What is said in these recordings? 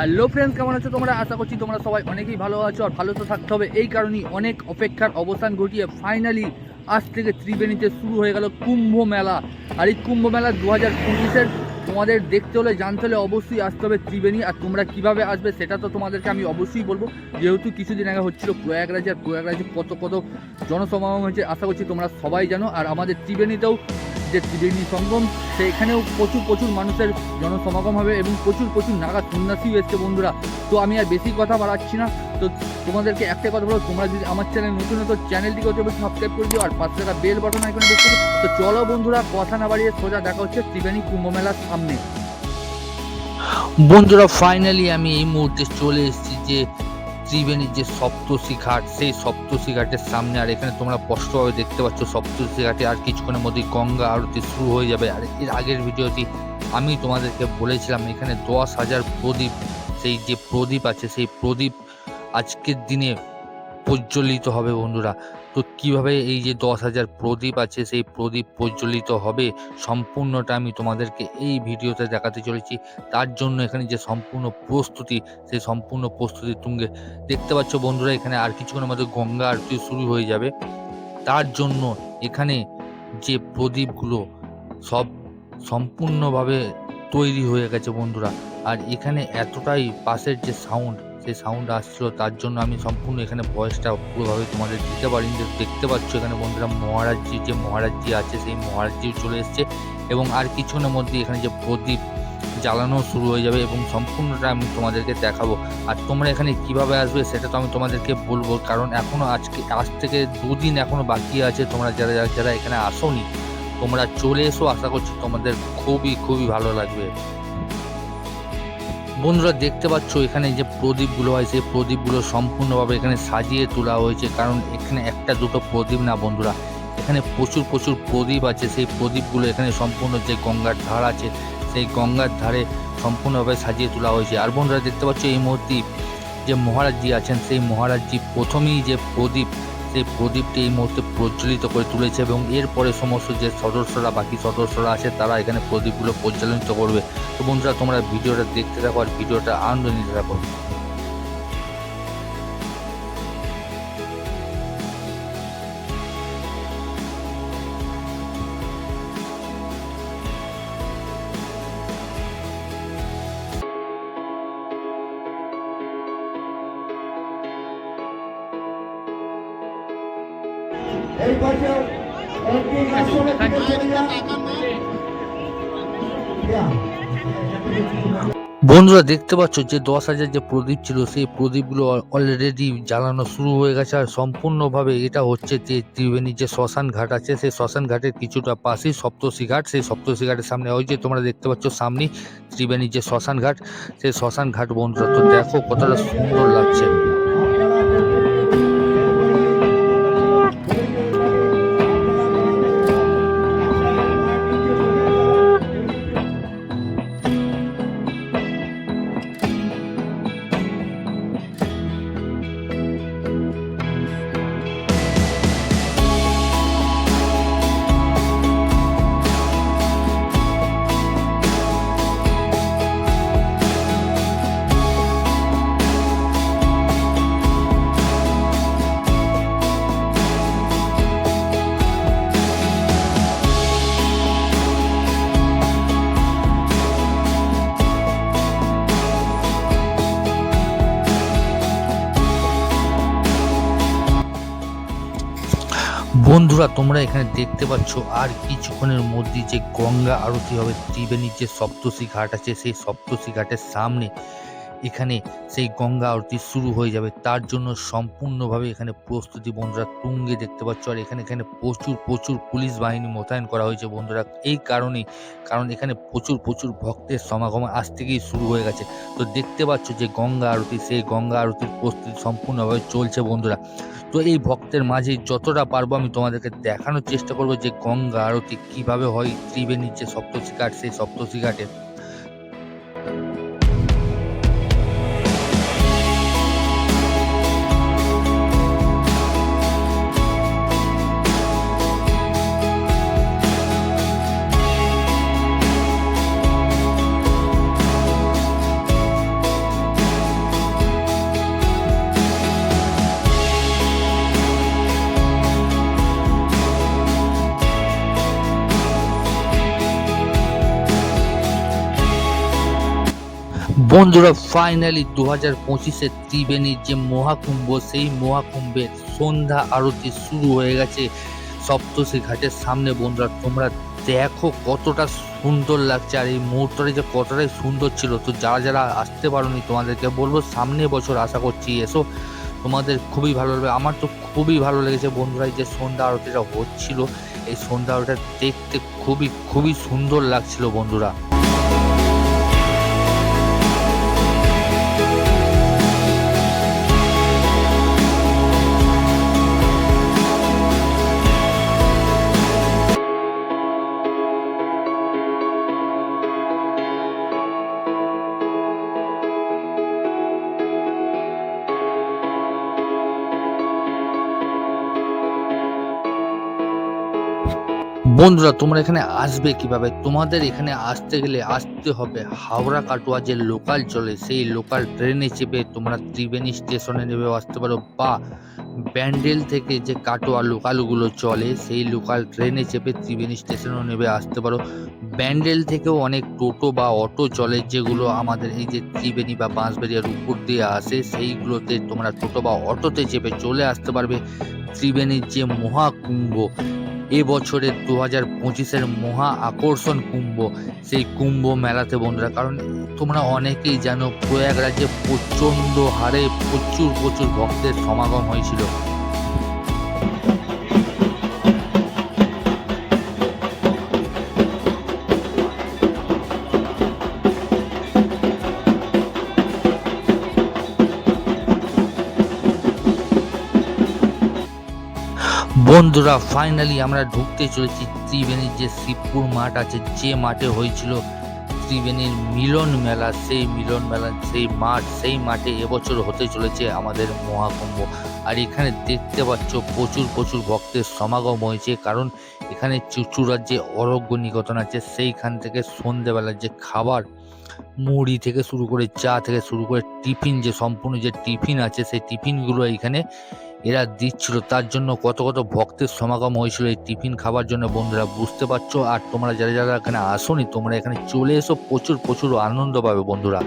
Hello friends কেমন আছো তোমরা? আশা করছি তোমরা সবাই অনেকেই ভালো আছো আর ভালো তো থাকতে হবে। এই কারণেই অনেক অপেক্ষার অবসান ঘটিয়ে ফাইনালি আজ থেকে ত্রিবেণীতে শুরু হয়ে গেল কুম্ভ মেলা। আর এই কুম্ভ মেলা দু হাজার পঁচিশের তোমাদের দেখতে হলে, জানতে হলে অবশ্যই আসতে হবে ত্রিবেণী। আর তোমরা কীভাবে আসবে সেটা তো তোমাদেরকে আমি অবশ্যই বলব। যেহেতু কিছুদিন আগে হচ্ছিল প্রয়াগরাজে, আর প্রয়াগরাজে কত কত জনসমাগম হয়েছে, আশা করছি তোমরা সবাই জানো। আর আমাদের ত্রিবেণীতেও যে ত্রিবেণী সঙ্গম, সেখানেও প্রচুর প্রচুর মানুষের জনসমাগম হবে এবং প্রচুর প্রচুর নাগা সন্ন্যাসীও এসছে বন্ধুরা। তো আমি আর বেশি কথা বাড়াচ্ছি না। তো তোমাদেরকে একটা কথা বলো তোমরা যদি আমার চ্যানেল নতুন হতো চ্যানেলটিকে অতি অবশ্যই সাবস্ক্রাইব করে দিও আর পাশে থাকা বেল বাটন বেশ করো তো চলো বন্ধুরা, কথা না বাড়িয়ে সোজা দেখা হচ্ছে ত্রিবেণী কুম্ভ মেলার সামনে। বন্ধুরা ফাইনালি আমি এই মুহূর্তে চলে এসেছি যে ত্রিবেণীর যে সপ্তশী ঘাট সেই সপ্তশী ঘাটের সামনে আর এখানে তোমরা স্পষ্টভাবে দেখতে পাচ্ছ সপ্তশী ঘাটে আর কিছুক্ষণের মধ্যেই গঙ্গা আরতি শুরু হয়ে যাবে। আর এর আগের ভিডিওটি আমি তোমাদেরকে বলেছিলাম, এখানে দশ হাজার প্রদীপ, সেই যে প্রদীপ আছে, সেই প্রদীপ আজকের দিনে প্রজ্বলিত হবে বন্ধুরা। তো কীভাবে এই যে দশ হাজার প্রদীপ আছে, সেই প্রদীপ প্রজ্বলিত হবে সম্পূর্ণটা আমি তোমাদেরকে এই ভিডিওতে দেখাতে চলেছি। তার জন্য এখানে যে সম্পূর্ণ প্রস্তুতি, সেই সম্পূর্ণ প্রস্তুতি তুঙ্গে দেখতে পাচ্ছ বন্ধুরা, এখানে আর কিছুক্ষণের মধ্যে গঙ্গা আরতি শুরু হয়ে যাবে। তার জন্য এখানে যে প্রদীপগুলো সব সম্পূর্ণভাবে তৈরি হয়ে গেছে বন্ধুরা। আর এখানে এতটাই পাশের যে সাউন্ড সেই সাউন্ড আসছিল, তার জন্য আমি সম্পূর্ণ এখানে ভয়েসটা পুরোভাবে তোমাদের দিতে পারিনি। যে দেখতে পাচ্ছ এখানে বন্ধুরা মহারাজজি, যে মহারাজজি আছে, সেই মহারাজজিও চলে এসছে এবং আর কিছুক্ষণের মধ্যে এখানে যে প্রদীপ জ্বালানো শুরু হয়ে যাবে এবং সম্পূর্ণটা আমি তোমাদেরকে দেখাবো। আর তোমরা এখানে কীভাবে আসবে সেটা তো আমি তোমাদেরকে বলব, কারণ এখনও আজকে, আজ থেকে দুদিন এখনও বাকি আছে তোমরা যারা যারা যারা এখানে আসোনি, তোমরা চলে এসো, আশা করছি তোমাদের খুবই খুবই ভালো লাগবে। বন্ধুরা দেখতে পাচ্ছ, এখানে যে প্রদীপগুলো হয় সেই প্রদীপগুলো সম্পূর্ণভাবে এখানে সাজিয়ে তোলা হয়েছে, কারণ এখানে একটা দুটো প্রদীপ না বন্ধুরা, এখানে প্রচুর প্রচুর প্রদীপ আছে, সেই প্রদীপগুলো এখানে সম্পূর্ণ যে গঙ্গার ধার আছে, সেই গঙ্গার ধারে সম্পূর্ণভাবে সাজিয়ে তোলা হয়েছে। আর বন্ধুরা দেখতে পাচ্ছ, এই মুহূর্তে যে মহারাজজি আছেন, সেই মহারাজজি প্রথমেই যে প্রদীপ সেই প্রদীপটি এই মুহূর্তে প্রজ্বলিত করে তুলেছে এবং এরপরে সমস্ত যে সদস্যরা, বাকি সদস্যরা আছে, তারা এখানে প্রদীপগুলো পরিচালিত করবে। তো বন্ধুরা, তোমরা ভিডিওটা দেখতে থাকো আর ভিডিওটা আনন্দ নিতে থাকো। এই পাশে বন্ধুরা দেখতে পাচ্ছ যে দশ হাজার যে প্রদীপ ছিল সেই প্রদীপগুলো অলরেডি জ্বালানো শুরু হয়ে গেছে। আর সম্পূর্ণভাবে এটা হচ্ছে যে ত্রিবেণীর যে শ্মশান ঘাট আছে সেই শ্মশান ঘাটের কিছুটা পাশেই সপ্তশী ঘাট। সেই সপ্তশী ঘাটের সামনে ওই যে তোমরা দেখতে পাচ্ছ সামনে ত্রিবেণীর যে শ্মশান ঘাট। সেই শ্মশান ঘাট বন্ধুরা তো দেখো কতটা সুন্দর লাগছে। বন্ধুরা, তোমরা এখানে দেখতে পাচ্ছ আর কিছুক্ষণের মধ্যে যে গঙ্গা আরতি হবে। ত্রিবেণীর যে সপ্তশী ঘাট আছে, সেই সপ্তশী ঘাটের সামনে এখানে সেই গঙ্গা আরতি শুরু হয়ে যাবে। তার জন্য সম্পূর্ণভাবে এখানে প্রস্তুতি বন্ধুরা তুঙ্গে দেখতে পাচ্ছ। আর এখানে এখানে প্রচুর প্রচুর পুলিশ বাহিনী মোতায়েন করা হয়েছে বন্ধুরা। এই কারণেই কারণ এখানে প্রচুর প্রচুর ভক্তের সমাগম আজ থেকেই শুরু হয়ে গেছে। তো দেখতে পাচ্ছ যে গঙ্গা আরতি, সেই গঙ্গা আরতির প্রস্তুতি সম্পূর্ণভাবে চলছে বন্ধুরা। তো এই ভক্তের মাঝে যতটা পারব আমি তোমাদেরকে দেখানোর চেষ্টা করব যে গঙ্গা আরতি কীভাবে হয়, ত্রিবেণীর যে সপ্তশী ঘাট সেই সপ্তশী ঘাটে বন্ধুরা ফাইনালি দু হাজার পঁচিশে ত্রিবেণীর যে মহাকুম্ভ, সেই মহাকুম্ভের সন্ধ্যা আরতি শুরু হয়ে গেছে সপ্তশী ঘাটের সামনে। বন্ধুরা, তোমরা দেখো কতটা সুন্দর লাগছে আর এই মুহূর্তটা যে কতটাই সুন্দর ছিল। তো যারা যারা আসতে পারোনি, তোমাদেরকে বলব সামনে বছর আশা করছি। এসো, তোমাদের খুবই ভালো লাগবে। আমার তো খুবই ভালো লেগেছে বন্ধুরা যে সন্ধ্যা আরতিটা হচ্ছিল। এই সন্ধ্যা আরতিটা দেখতে খুবই খুবই সুন্দর লাগছিল বন্ধুরা। বন্ধুরা, তোমরা এখানে আসবে কীভাবে? তোমাদের এখানে আসতে গেলে আসতে হবে হাওড়া কাটোয়া যে লোকাল চলে, সেই লোকাল ট্রেনে চেপে তোমরা ত্রিবেণী স্টেশনে নেবেও আসতে পারো বা ব্যান্ডেল থেকে যে কাটোয়া লোকালগুলো চলে, সেই লোকাল ট্রেনে চেপে ত্রিবেণী স্টেশনেও নেবে। আসতে পারো। ব্যান্ডেল থেকেও অনেক টোটো বা অটো চলে, যেগুলো আমাদের এই যে ত্রিবেণী বা বাঁশবেরিয়ার উপর দিয়ে আসে, সেইগুলোতে তোমরা টোটো বা অটোতে চেপে চলে আসতে পারবে ত্রিবেণীর যে মহাকুম্ভ। এবছরের দু হাজার পঁচিশের মহা আকর্ষণ কুম্ভ। সেই কুম্ভ মেলাতে বন্ধুরা, কারণ তোমরা অনেকেই জানো, প্রয়াগরাজে প্রচণ্ড হারে প্রচুর প্রচুর ভক্তের সমাগম হয়েছিল। বন্ধুরা ফাইনালি আমরা ঢুকতে চলেছি ত্রিবেণীর যে শিবপুর মাঠ আছে, যে মাঠে হয়েছিল ত্রিবেণীর মিলন মেলা, সেই মিলন মেলা, সেই মাঠ, সেই মাঠে এবছর হতে চলেছে আমাদের মহাকুম্ভ। আর এখানে দেখতে পাচ্ছ প্রচুর প্রচুর ভক্তের সমাগম হয়েছে, কারণ এখানে চুচুড়ার যে অরোগ্য নিকটন আছে, সেইখান থেকে সন্ধেবেলার যে খাবার মুড়ি থেকে শুরু করে চা থেকে শুরু করে টিফিন যে সম্পূর্ণ যে টিফিন আছে, সেই টিফিনগুলো এখানে এরা দিচ্ছিল। তার জন্য কত কত ভক্তের সমাগম হয়েছিল এই টিফিন খাবার জন্য। বন্ধুরা, বুঝতে পারছ? আর তোমরা যারা যারা এখানে আসোনি, তোমরা এখানে চলে এসো। প্রচুর প্রচুর আনন্দ পাবে বন্ধুরা।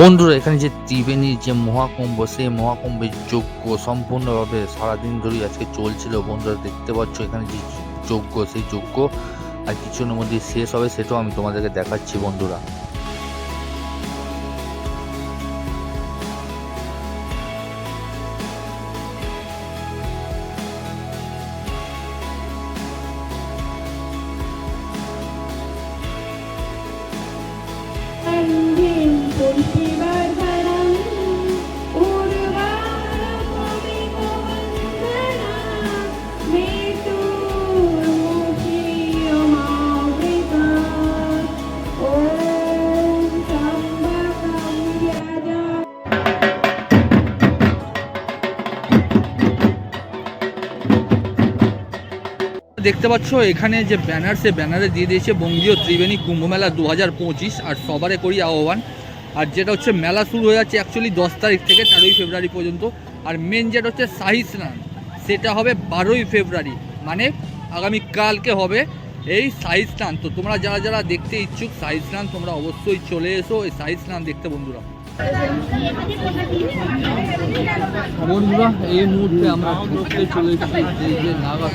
বন্ধুরা, এখানে যে ত্রিবেণীর যে মহাকুম্ভ, সেই মহাকুম্ভের যজ্ঞ সম্পূর্ণভাবে সারাদিন ধরেই আজকে চলছিল। বন্ধুরা, দেখতে পাচ্ছ এখানে যে যজ্ঞ, সেই যজ্ঞ। আর কিছুর মধ্যে শেষ হবে, সেটাও আমি তোমাদেরকে দেখাচ্ছি বন্ধুরা। দেখতে পাচ্ছ, এখানে যে ব্যানার সে ব্যানারে দিয়ে দিয়েছে বঙ্গীয় ত্রিবেণী কুম্ভ মেলা দু হাজার পঁচিশ আর সবারে করি আহ্বান। আর যেটা হচ্ছে, মেলা শুরু হয়ে যাচ্ছে অ্যাকচুয়ালি দশ তারিখ থেকে তেরোই ফেব্রুয়ারি পর্যন্ত। আর মেন যেটা হচ্ছে, শাহী স্নান, সেটা হবে বারোই ফেব্রুয়ারি মানে আগামী কালকে হবে এই শাহী স্নান। তো তোমরা যারা যারা দেখতে ইচ্ছুক, শাহী স্নান তোমরা অবশ্যই চলে এসো, এই শাহী স্নান দেখতে বন্ধুরা। বন্ধুরা এই মুহূর্তে আমরা ঢুকতে চলেছি এই যে নাগা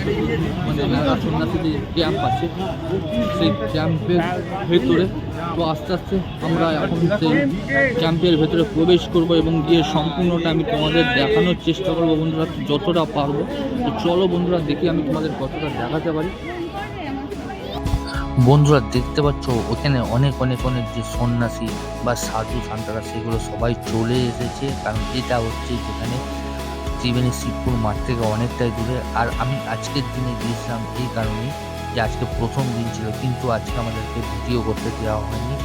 মানে নাগা সন্ন্যাসী যে ক্যাম্প আছে, সেই ক্যাম্পের ভেতরে। তো আস্তে আস্তে আমরা এখন সেই ক্যাম্পের ভেতরে প্রবেশ করব এবং গিয়ে সম্পূর্ণটা আমি তোমাদের দেখানোর চেষ্টা করব বন্ধুরা, যতটা পারব। তো চলো বন্ধুরা, দেখি আমি তোমাদের কতটা দেখাতে পারি। বন্ধুরা দেখতে পাচ্ছ, ওখানে অনেক অনেক অনেক যে সন্ন্যাসী বা সাধু, সান্তারা, সেগুলো সবাই চলে এসেছে। কারণ এটা হচ্ছে যেখানে ত্রিবেণী শিবপুর মাঠ থেকে অনেকটাই দূরে। আর আমি আজকের দিনে গিয়েছিলাম এই কারণে যে আজকে প্রথম দিন ছিল, কিন্তু আজকে আমাদেরকে ভিডিও করতে দেওয়া হয়নি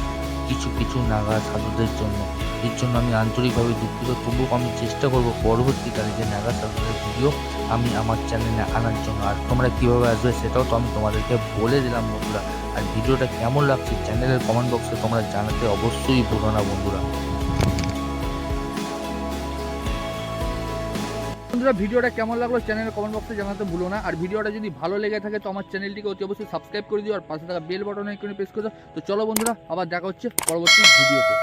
কিছু কিছু নাগা সাধুদের জন্য। এর জন্য আমি আন্তরিকভাবে দুঃখিত। তবুও আমি চেষ্টা করব পরবর্তীকালে যে নাগা সাধুদের ভিডিও আমি আমার চ্যানেলে আনার জন্য। আর তোমরা কীভাবে আসবে সেটাও তো আমি তোমাদেরকে বলে দিলাম বন্ধুরা। আর ভিডিওটা কেমন লাগছে চ্যানেলের কমেন্ট বক্সে তোমরা জানাতে অবশ্যই ভুলো না বন্ধুরা। বন্ধুরা, ভিডিওটা কেমন লাগল চ্যানেলের কমেন্ট বক্সে জানাতে ভুলো না। আর ভিডিওটা যদি ভালো লেগে থাকে তো আমার চ্যানেলটিকে অতি অবশ্যই সাবস্ক্রাইব করে দিও। আর পাশে থাকা বেল বাটনে প্রেস করে দাও। তো চলো বন্ধুরা, আবার দেখা হচ্ছে পরবর্তী ভিডিওতে